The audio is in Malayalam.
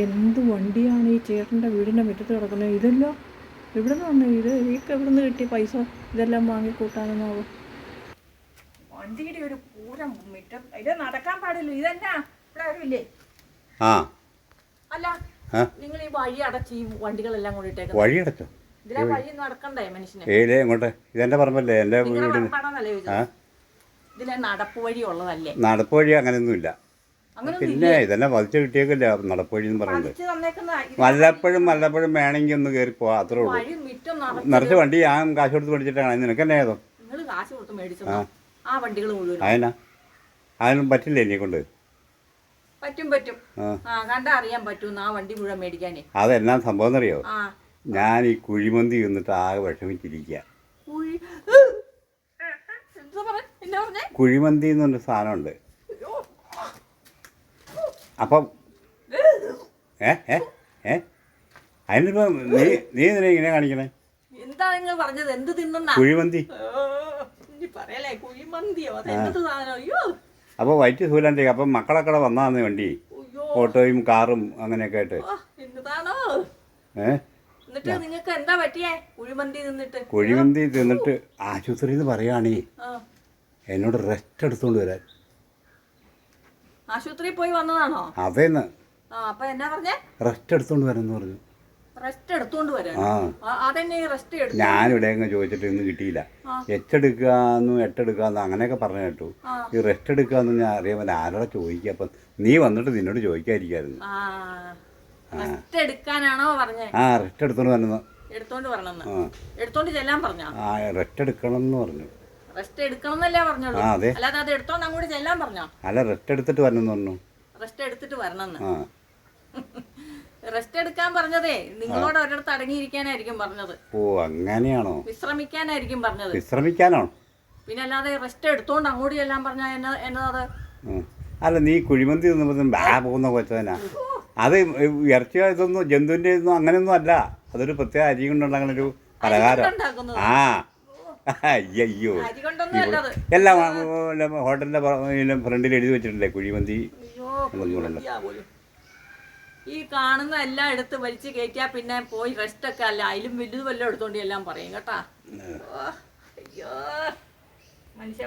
എന്ത് വണ്ടിയാണ് ഈ ചേട്ടന്റെ വീടിന്റെ മുറ്റത്ത് കിടക്കുന്നത്? ഇതല്ലോ? എവിടെ നിന്ന് വന്നു ഇത്? ഇതൊക്കെ എവിടെ നിന്ന് കിട്ടിയ പൈസ? ഇതെല്ലാം വാങ്ങിക്കൂട്ടാനെന്നാവും? വണ്ടിയുടെ ഒരു പൂരം മുറ്റം. ഇത് നടക്കാൻ പാടില്ല. ഇതെന്നാ? ഇവിടെ ആരുമില്ലേ? ആ അല്ല ആ നിങ്ങൾ ഈ വഴി അടച്ചോ ഏലേ ഇങ്ങോട്ട്. ഇതെന്റെ പറമ്പല്ലേ? നിങ്ങളുടെ വീടിന്. നടപ്പ് വഴി ഉള്ളതല്ലേ? ഇല്ല പിന്നെ ഇതെല്ലാം വലിച്ചു കിട്ടിയേക്കില്ല നടപ്പ് വഴി എന്ന് പറയുന്നത്. വല്ലപ്പോഴും വല്ലപ്പോഴും വേണമെങ്കിൽ ഒന്ന് കയറി പോവാ അത്രേ ഉള്ളൂ. നിറച്ച് വണ്ടി ഞാൻ കാശ് കൊടുത്ത് മേടിച്ചിട്ടാണ്. നിനക്ക് തന്നെ ഏതോ? അതിനാ? അതിനും പറ്റില്ല എന്നെ കൊണ്ട്? പറ്റും പറ്റും. ആ. കണ്ടാ അറിയാൻ പറ്റും ആ വണ്ടി മുഴുവൻ മേടിക്കാനേ. അതെന്നാ സംഭവം എന്നറിയോ ആ. ഞാൻ ഈ കുഴിമന്തി തിന്നിട്ട് ആകെ വിഷമിച്ചിരിക്കുക കുഴി എന്താ എന്നാ പറഞ്ഞേ? കുഴിമന്തി എന്ന് പറഞ്ഞ സാധനമുണ്ട്. അപ്പം ഏ ഏ ഏ? അതിനിപ്പോ നീ നീ ഇതിനെ ഇങ്ങനെ കാണിക്കണേ? എന്താ നിങ്ങൾ പറഞ്ഞത്? എന്ത് തിന്നാ കുഴിമന്തി. പറയലേ കുഴിമന്തിയോ? അതെന്ത് സാധനം? അയ്യോ. അപ്പോൾ വൈറ്റ് സൂലാന്റെ അപ്പം മക്കളൊക്കെ വന്നാന്ന് വണ്ടി. ഓട്ടോയും കാറും അങ്ങനെയൊക്കെ ആയിട്ട്. നിങ്ങൾക്ക് എന്താ പറ്റിയേ? കുഴിമന്തി തിന്നിട്ട്. കുഴിമന്തി തിന്നിട്ട് ആശുപത്രിയിൽ നിന്ന് പറയുകയാണേ എന്നോട് റെസ്റ്റ് എടുത്തുകൊണ്ട് വരാൻ. ആശുപത്രിയിൽ പോയി വന്നതാണോ? അതേന്ന്. റെസ്റ്റ് എടുത്തോണ്ട് വരാന്ന് പറഞ്ഞു. റെസ്റ്റ് എടുത്തോണ്ട് ഞാനിവിടെ അങ്ങ് ചോദിച്ചിട്ട് ഇന്ന് കിട്ടിയില്ല. എച്ചെടുക്കാന്നും എട്ടെടുക്കാന്നും അങ്ങനെയൊക്കെ പറഞ്ഞു കേട്ടു. ഈ റെസ്റ്റ് എടുക്കാന്ന് ഞാൻ അറിയാൻ ആരോടെ ചോദിക്കുക? അപ്പം നീ വന്നിട്ട് നിന്നോട് ചോദിക്കാതിരിക്കായിരുന്നു. ആ. റെസ്റ്റ് എടുക്കാനാണോ പറഞ്ഞേ? ആ റെസ്റ്റ് എടുത്തോണ്ട് വരണം ചെല്ലാൻ പറഞ്ഞോ? ആ റെസ്റ്റ് എടുക്കണം എന്ന് പറഞ്ഞു. റെസ്റ്റ് എടുക്കണം പറഞ്ഞോളൂ അല്ലാതെ അത് എടുത്തോണ്ട് അങ്ങോട്ട് ചെല്ലാൻ പറഞ്ഞോ? അല്ല റെസ്റ്റ് എടുത്തിട്ട് വരണം പറഞ്ഞു. റെസ്റ്റ് എടുത്തിട്ട് വരണം ആ. റെസ്റ്റ് എടുക്കാൻ പറഞ്ഞതേ നിങ്ങളോട് ഒരിടത്ത് അടങ്ങിയിരിക്കാനായിരിക്കും പറഞ്ഞത് ഓ അങ്ങനെയാണോ വിശ്രമിക്കാനായിരിക്കും പറഞ്ഞത് വിശ്രമിക്കാനോ പിന്നെ അല്ലാതെ റെസ്റ്റ് എടുത്തോണ്ട് അങ്ങോട്ട് എല്ലാം പറഞ്ഞാൽ എന്നാ എന്നത് അല്ല നീ കുഴിമന്തി തിന്നപ്പോൾ ബാ പോകുന്ന കൊച്ചതനാ അത് ഇറച്ചി ഇതൊന്നും ജന്തുവിന്റെ ഇതൊന്നും അങ്ങനെയൊന്നും അല്ല അതൊരു പ്രത്യേക അരി കൊണ്ടുണ്ടാകുന്ന ഒരു പലഹാരം ആ അയ്യോ എല്ലാം ഹോട്ടലിന്റെ ഫ്രണ്ടിൽ എഴുതി വെച്ചിട്ടില്ലേ കുഴിമന്തി അയ്യോ ഒന്നും കൂടെ കുഴിമന്തിയാ പോലും. ഈ കാണുന്ന എല്ലാം എടുത്ത് വലിച്ച് കയറ്റിയാ പിന്നെ പോയി റെസ്റ്റ് ഒക്കെ അല്ല. അതിലും വലുത് വല്ലതും എടുത്തോണ്ട് എല്ലാം പറയും കേട്ടാ. അയ്യോ. മനുഷ്യ